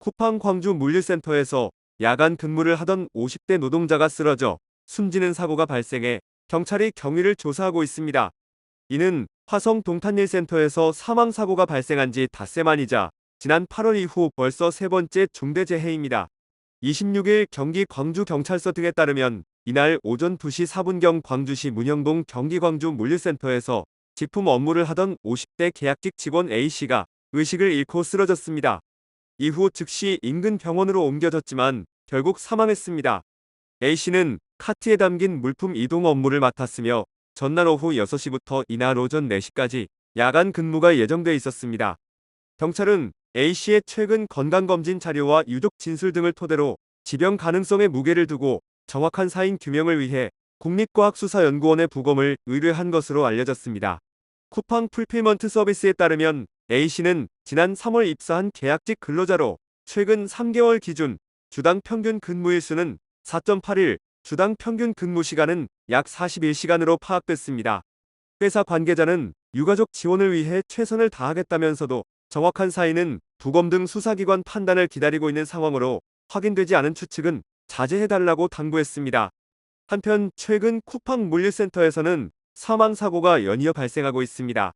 쿠팡 광주 물류센터에서 야간 근무를 하던 50대 노동자가 쓰러져 숨지는 사고가 발생해 경찰이 경위를 조사하고 있습니다. 이는 화성 동탄일센터에서 사망 사고가 발생한 지 닷새 만이자 지난 8월 이후 벌써 세 번째 중대재해입니다. 26일 경기 광주경찰서 등에 따르면 이날 오전 2시 4분경 광주시 문영동 경기 광주 물류센터에서 직품 업무를 하던 50대 계약직 직원 A씨가 의식을 잃고 쓰러졌습니다. 이후 즉시 인근 병원으로 옮겨졌지만 결국 사망했습니다. A씨는 카트에 담긴 물품 이동 업무를 맡았으며 전날 오후 6시부터 이날 오전 4시까지 야간 근무가 예정돼 있었습니다. 경찰은 A씨의 최근 건강검진 자료와 유족 진술 등을 토대로 지병 가능성에 무게를 두고 정확한 사인 규명을 위해 국립과학수사연구원에 부검을 의뢰한 것으로 알려졌습니다. 쿠팡 풀필먼트 서비스에 따르면 A씨는 지난 3월 입사한 계약직 근로자로 최근 3개월 기준 주당 평균 근무일수는 4.8일, 주당 평균 근무 시간은 약 41시간으로 파악됐습니다. 회사 관계자는 유가족 지원을 위해 최선을 다하겠다면서도 정확한 사인은 부검 등 수사기관 판단을 기다리고 있는 상황으로 확인되지 않은 추측은 자제해달라고 당부했습니다. 한편 최근 쿠팡 물류센터에서는 사망 사고가 연이어 발생하고 있습니다.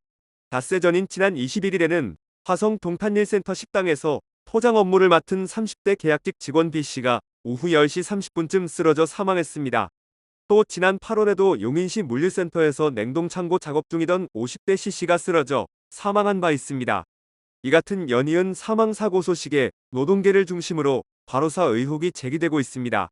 닷새 전인 지난 21일에는 화성 동탄일센터 식당에서 포장 업무를 맡은 30대 계약직 직원 B씨가 오후 10시 30분쯤 쓰러져 사망했습니다. 또 지난 8월에도 용인시 물류센터에서 냉동창고 작업 중이던 50대 C씨가 쓰러져 사망한 바 있습니다. 이 같은 연이은 사망 사고 소식에 노동계를 중심으로 과로사 의혹이 제기되고 있습니다.